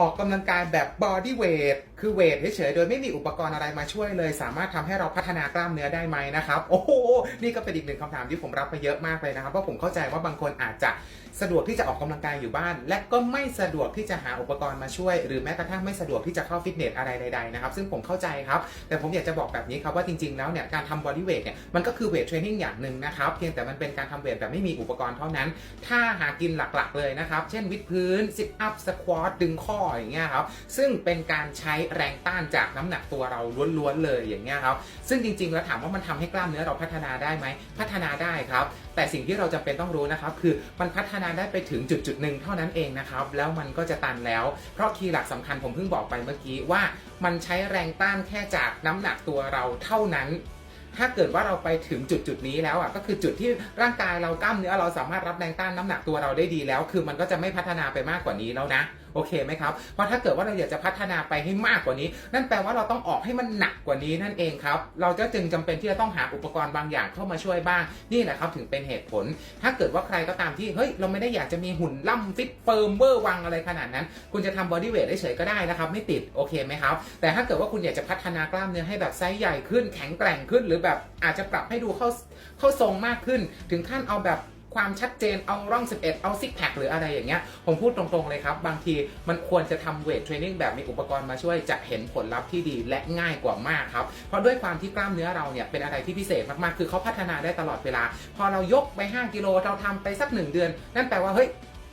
ออกกำลังกายแบบบอดี้เวทคือเวทเฉยๆโดยไม่มีอุปกรณ์อะไรมาช่วยเลย สามารถทำให้เราพัฒนากล้ามเนื้อได้ไหมนะครับ โอ้โห นี่ก็เป็นอีกหนึ่งคำถามที่ผมรับไปเยอะมากเลยนะครับเพราะผมเข้าใจว่าบางคนอาจจะสะดวกที่จะออกกำลังกายอยู่บ้าน และก็ไม่สะดวกที่จะหาอุปกรณ์มาช่วย หรือแม้กระทั่งไม่สะดวกที่จะเข้าฟิตเนสอะไรใดๆนะครับ ซึ่งผมเข้าใจครับ แต่ผมอยากจะบอกแบบนี้ครับว่าจริงๆแล้วเนี่ยการทำบอดี้เวทเนี่ยมันก็คือเวทเทรนนิ่งอย่างหนึ่งนะครับ เพียงแต่มันเป็นการทำเวทแบบไม่มีอุปกรณ์เท่านั้น ถ้าหากินหลักๆเลยนะครับ เช่นวิดพื้นซิทอัพสควอตดึงข้ออย่างเงี้ยครับ ซึ่งเป็นการใช้แรงต้านจากน้ำหนักตัวเราล้วนๆเลยอย่างเงี้ยครับซึ่งจริงๆแล้วถามว่ามันทำให้กล้ามเนื้อเราพัฒนาได้ไหมพัฒนาได้ครับ แต่สิ่งที่เราจำเป็นต้องรู้นะครับ คือมันพัฒนาได้ไปถึงจุดจุดๆหนึ่งเท่านั้นเองนะครับแล้วมันก็จะตันแล้ว เพราะคีย์หลักสำคัญผมเพิ่งบอกไปเมื่อกี้ว่า มันใช้แรงต้านแค่จากน้ำหนักตัวเราเท่านั้นถ้าเกิดว่าเราไปถึงจุดจุดนี้แล้วอะก็คือจุดที่ร่างกายเรากล้ามเนื้อเราสามารถรับแรงต้านน้ำหนักตัวเราได้ดีแล้ว คือมันก็จะไม่พัฒนาไปมากกว่านี้แล้วนะ โอเคไหมครับ เพราะถ้าเกิดว่าเราอยากจะพัฒนาไปให้มากกว่านี้ นั่นแปลว่าเราต้องออกให้มันหนักกว่านี้นั่นเองครับ เราจะจึงจำเป็นที่จะต้องหาอุปกรณ์บางอย่างเข้ามาช่วยบ้าง นี่แหละครับถึงเป็นเหตุผล ถ้าเกิดว่าใครก็ตามที่ เฮ้ย เราไม่ได้อยากจะมีหุ่นล่ำฟิตเฟิร์มเวอร์วังอะไรขนาดนั้น คุณจะทำบอดี้เวทเฉยๆก็ได้นะครับ ไม่ติด โอเคไหมครับ แต่ถ้าเกิดว่าคุณอยากจะพัฒนากล้ามเนื้อให้แบบไซส์ใหญ่ขึ้น แข็งแกร่งขึ้น หรือแบบอาจจะปรับให้ดูเข้าเข้าทรงมากขึ้น ถึงขั้นเอาแบบ ความชัดเจนเอาร่อง 11 เอาซิกแพคหรืออะไรอย่างเงี้ยผมพูดตรงๆเลยครับ บางทีมันควรจะทำเวทเทรนนิ่งแบบมีอุปกรณ์มาช่วยจะเห็นผลลัพธ์ที่ดีและง่ายกว่ามากครับ เพราะด้วยความที่กล้ามเนื้อเราเนี่ยเป็นอะไรที่พิเศษมากๆ คือเขาพัฒนาได้ตลอดเวลา พอเรายกไป 5 กิโลเราทำไปสัก 1 เดือน นั่นแปลว่าเฮ้ย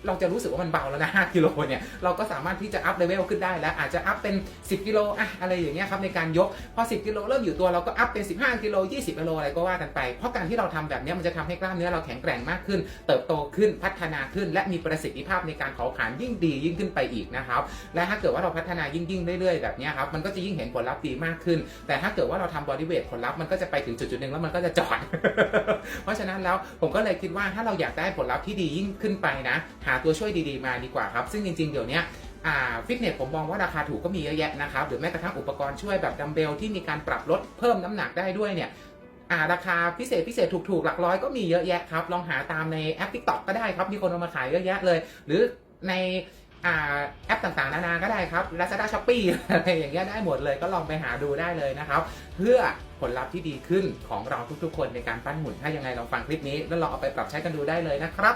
เราจะรู้สึกว่ามันเบาแล้วนะ5กิโลเนี่ยเราก็สามารถที่จะอัพเลเวลขึ้นได้แล้วอาจจะอัพเป็น 10กิโลอะอะไรอย่างเงี้ยครับในการยกพอ 10กิโลเริ่มอยู่ตัวเราก็อัพเป็น 15กิโล20กิโลอะไรก็ว่ากันไป เพราะการที่เราทำแบบนี้มันจะทำให้กล้ามเนื้อเราแข็งแกร่งมากขึ้น เติบโตขึ้นพัฒนาขึ้น และมีประสิทธิภาพในการเผาผลาญยิ่งดียิ่งขึ้นไปอีกนะครับและถ้าเกิดว่าเราพัฒนายิ่งยิ่งๆเรื่อยๆแบบนี้ครับมันก็จะยิ่งเห็นผลลัพธ์ดีมากขึ้น แต่ถ้าเกิดว่าเราทำบอดี้เวทผลลัพธ์มันก็จะไปถึงจุดๆหนึ่งแล้วมันก็จะจอด เพราะฉะนั้นแล้วผมก็เลยคิดว่าถ้าเราอยากได้ผลลัพธ์ที่ดียิ่งขึ้นไปนะหาาตัวช่วยดีๆมาดีกว่าครับซึ่งจริงๆเดี๋ยวนี้ฟิตเนสผมมองว่าราคาถูกก็มีเยอะแยะนะครับหรือแม้กระทั่งอุปกรณ์ช่วยแบบดัมเบลที่มีการปรับลดเพิ่มน้ำหนักได้ด้วยเนี่ยาราคาพิเศษพิเศษถูกๆ หลักร้อยก็มีเยอะแยะครับลองหาตามในแอป TikTok ก็ได้ครับมีคนเอามาขายเยอะแยะเลย หรือในอแอปต่างๆ นานาก็ได้ครับ Lazada Shopee อะไรอย่างเงี้ยได้หมดเลยก็ลองไปหาดูได้เลยนะครับ เพื่อผลลัพธ์ที่ดีขึ้นของเราทุกๆ คนในการปั้นหุ่นถ้ายังไงลองฟังคลิปนี้ แล้วลองเอาไปปรับใช้กันดูได้เลยนะครับ